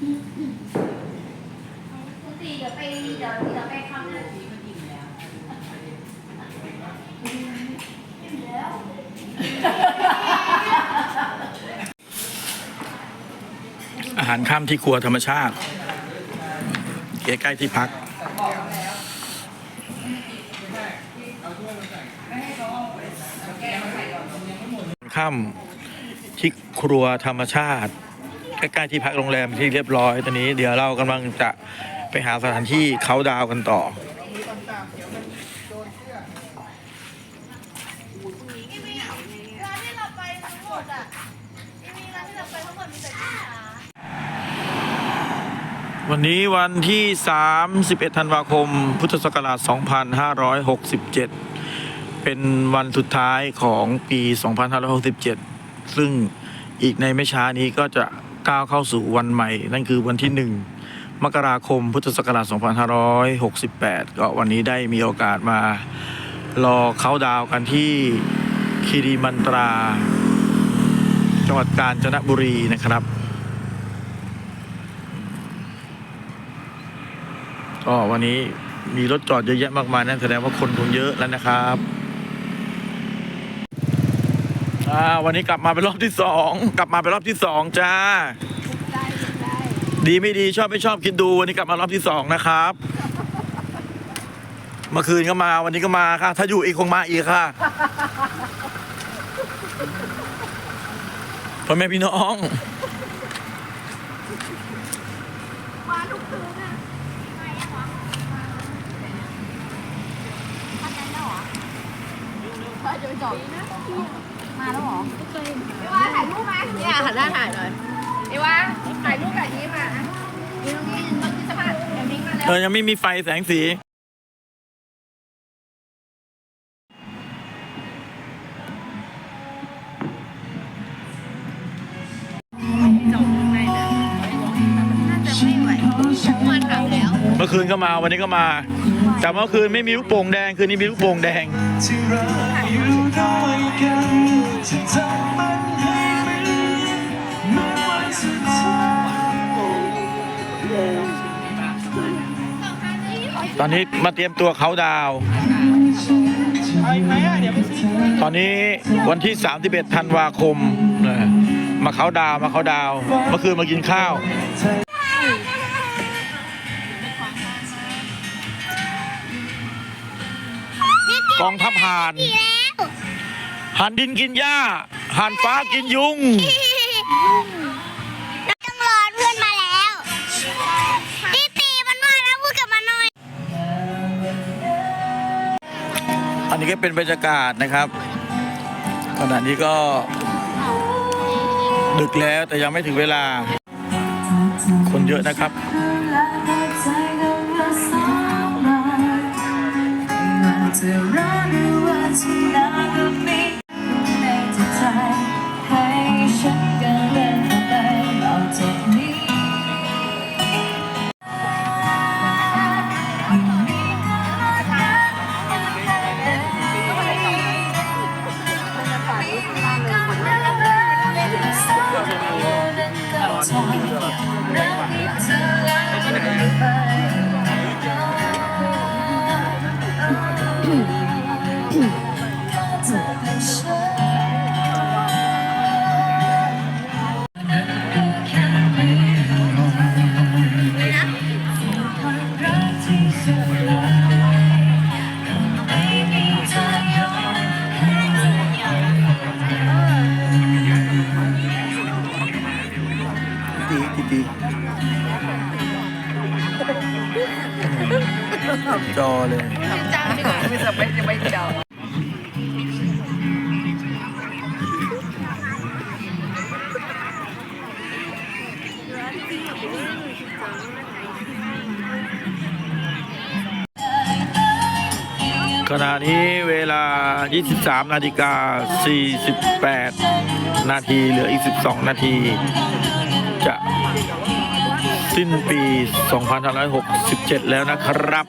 คุณตีเดี๋ยวไปเดี๋ยวเดี๋ยวไปคำหน้าสีมันอิ่มแล้วอิ่มแล้วอาหารค่ำที่ครัวธรรมชาติใกล้ๆที่พักค่ำที่ครัวธรรมชาติ ใกล้ๆที่พักโรงแรมที่เรียบร้อยตอนนี้ เดี๋ยวเรากำลังจะไปหาสถานที่เขาดาวกันต่อ ร้านที่เราไปทั้งหมดอะมีร้านที่เราไปทั้งหมดมีแต่ที่หาวันนี้วันที่ 31 ธันวาคม พุทธศักราช 2567 เป็นวันสุดท้ายของปี 2567 ซึ่งอีกในไม่ช้านี้ก็จะ ก้าวเข้าสู่วันใหม่ นั่นคือวันที่ 1 มกราคมพุทธศักราช 2568 ก็วันนี้ได้มีโอกาสมารอเข้าดาวกันที่คีรีมันตรา จังหวัดกาญจนบุรีนะครับก็วันนี้มีรถจอดเยอะแยะมากมายนั่นแสดงว่าคนคงเยอะแล้วนะครับ อ่าวันนี้กลับมาเป็นรอบที่สองกลับมาเป็นรอบที่สองจ้า ได้ได้ดีไม่ดีชอบไม่ชอบคิดดูวันนี้กลับมารอบที่สองนะครับ เมื่อคืนก็มาวันนี้ก็มาค่ะ ถ้าอยู่อีกคงมาอีกค่ะพ่อแม่พี่น้อง มาทุกคืนอะมายังวะมากันแล้วเหรอมาจะไปจอด มาแล้วเหรอพี่ว่าถ่ายรูปไหมเนี่ยหันหน้าถ่ายเลยพี่ว่าถ่ายรูปแบบนี้มานี่ตรงนี้ตรงที่สะพานเดี๋ยวนี้มาแล้วเออยังไม่มีไฟแสงสี น่าจะไม่ไหวมันทำแล้วเมื่อคืนก็มาวันนี้ก็มา แต่เมื่อคืนไม่มีลูกโป่งแดงคืนนี้มีลูกโป่งแดง ที่เราอยู่ด้วยกันจะทำมันให้มันเหมือนวันสุดท้ายตอนนี้มาเตรียมตัวเขาดาวน์ตอนนี้วันที่31ธันวาคมนะมาเขาดาวมาเขาดาว เมื่อคืนมากินข้าว กองทัพหาน ห่านดินกินหญ้าห่านฟ้ากินยุงต้องรอเพื่อนมาแล้วตีตีมันมาแล้วพูดกับมันหน่อยอันนี้ก็เป็นบรรยากาศนะครับขณะนี้ก็ ดึกแล้วแต่ยังไม่ถึงเวลา คนเยอะนะครับ จะร้อนหรือว่าจะหนาวก็มีใน รั จอเลยจ้างดีกว่าไม่จะไม่จะไม่เจ้าขณะนี้เวลา 23 นาฬิกา 48 นาทีเหลืออีก 12 นาที จะสิ้นปี 2567 แล้วนะครับ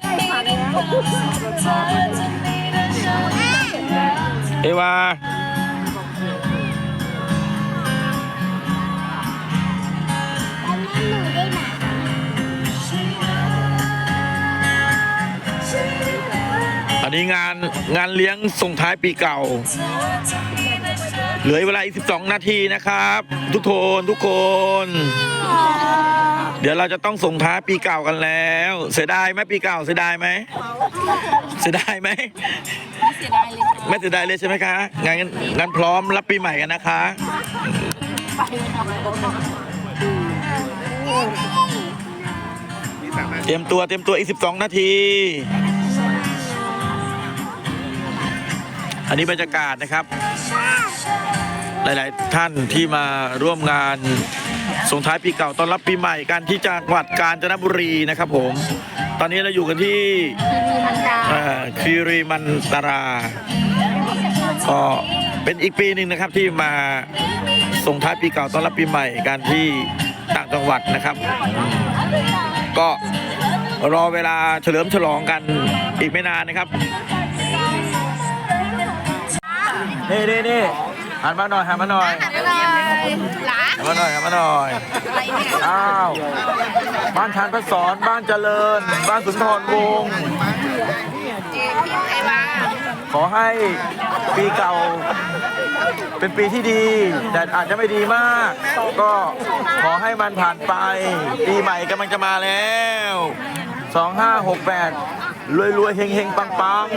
เอวาอันนี้งานงานเลี้ยงส่งท้ายปีเก่า เหลือเวลาอีก 12 นาทีนะครับ ทุกคนทุกคน ดี๋ยวเราจะต้องส่งท้ายปีเก่ากันแล้ว เสียดายไหมปีเก่าเสียดายไหมเสียดายไหมไม่เสียดายเลยใช่ไหมคะงานงานพร้อมรับปีใหม่กันนะคะเตรียมตัวเตรียมตัวอีก12นาที อันนี้บรรยากาศนะครับ หลาย ๆ ท่านที่มาร่วมงาน ส่งท้ายปีเก่าต้อนรับปีใหม่กันที่จังหวัดกาญจนบุรีนะครับผม ตอนนี้เราอยู่กันที่มันกาเอ่อคีรีมันตราก็เป็นอีกปีหนึ่งนะครับที่มาส่งท้ายปีเก่าต้อนรับปีใหม่กันที่ต่างจังหวัดนะครับอืมก็รอเวลาเฉลิมฉลองกันอีกไม่นานนะครับนี่นี่นี่หันมาหน่อยหันมาหน่อยหันมาเลยหลาหัน มาหน่อยหันมาหน่อยอะไรเนี่ยอ้าวบ้านทานพระสอนบ้านเจริญ บ้านสุนทรวงศ์เจ๊พี่ไอ้วาขอให้ปีเก่าเป็นปีที่ดี แต่อาจจะไม่ดีมาก ก็ขอให้มันผ่านไป ปีใหม่กำลังจะมาแล้ว 2568รวยรวยๆเฮงเฮงๆปังปัง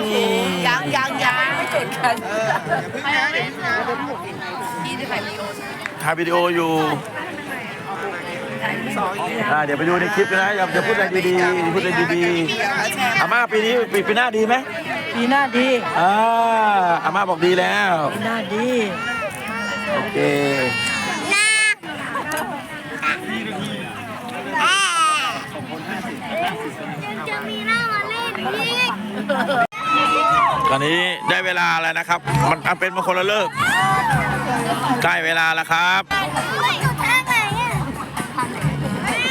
ยังยังยังไม่จดกันพี่จะถ่ายวีดีโอๆ ถ่ายวิดีโออยู่อ่าเดี๋ยวไปดูในคลิปนะอย่าอย่าพูดอะไรดีๆพูดอะไรดีๆอาม่าปีนี้ปีปีหน้าดีไหมปีหน้าดีอ่าอาม่าบอกดีแล้วปีหน้าดี โอเคจะมีหน้ามาเล่นอีก ตอนนี้ได้เวลาแล้วนะครับ มันเป็นมงคลละเลิกได้เวลาแล้วครับเฮ้ยอยู่ทางไหนอะ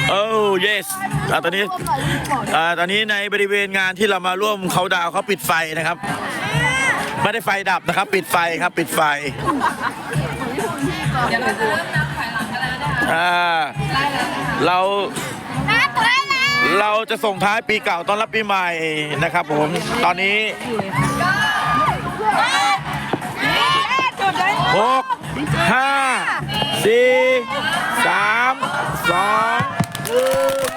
โอ้ yes ตอนนี้อ่าตอนนี้ในบริเวณงานที่เรามาร่วมเขาดาวเขาปิดไฟนะครับ ไม่ได้ไฟดับนะครับ ปิดไฟครับปิดไฟอ่าเราน้าตัวแล้วเราจะส่งท้ายปีเก่าต้อนรับปีใหม่นะครับผม ตอนนี้ หกห้าสี่สามสองหนึ่ง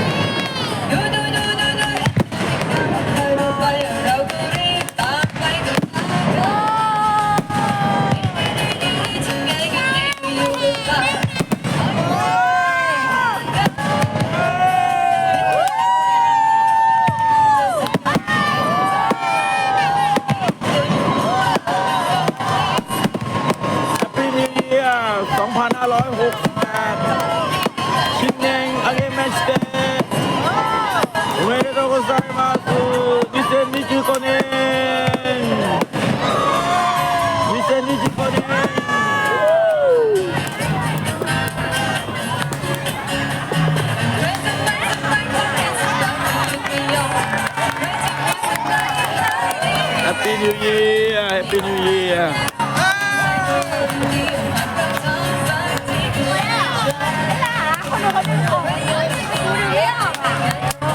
New Year Happy New Year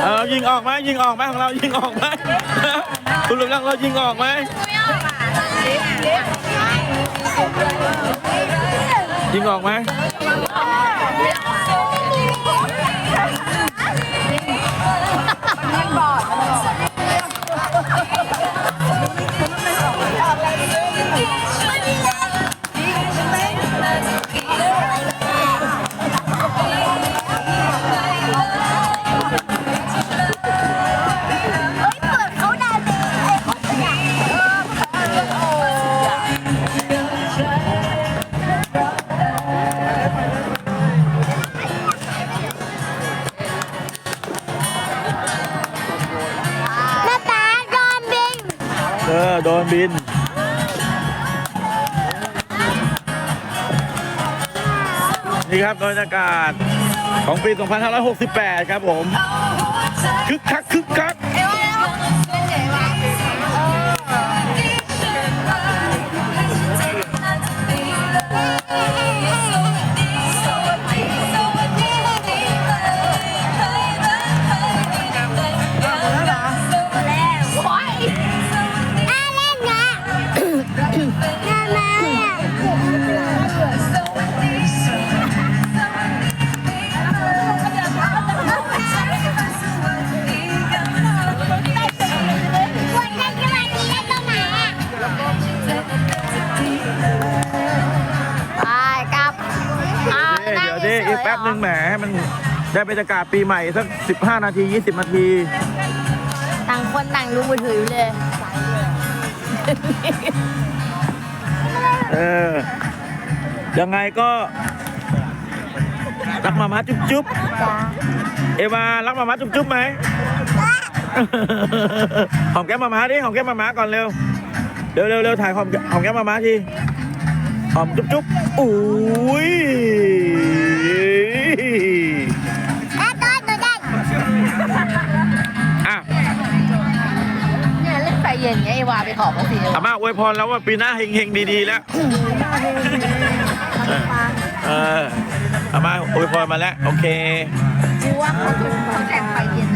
เออยิงออกไหมยิงออกไหมของเรายิงออกไหมคุณลุงรังเรายิงออกไหมยิงออกไหมยิงออกไหม นี่ครับบรรยากาศของปี 2568 ครับผม คึกคักคึกคัก ป๊บหนึ่งแหมมันได้บรรยากาศปีใหม่สัก 15 นาที 20 นาที ต่างคนต่างดูมือถืออยู่เลย เออ ยังไงก็ รักมามาจุ๊บจุ๊บเอวารักมามาจุ๊บจุ๊บไหมหอมแก้มมามาดิหอมแก้มมามาก่อนเร็วเร็วเร็วเร็วถ่ายหอมหอมแก้มมามาทีหอมจุ๊บจุ๊บอุ้ย ยเล่นไฟเย็นไงไอ้วาไปขอบมาสิอาม่าอวยพรแล้วว่าปีหน้าเฮงๆดีๆแล้ว เอออาม่าอวยพรมาแล้ว โอเค กูว่าเขาจุดเขาแต่งไฟเย็นเลยจะเยอะกว่า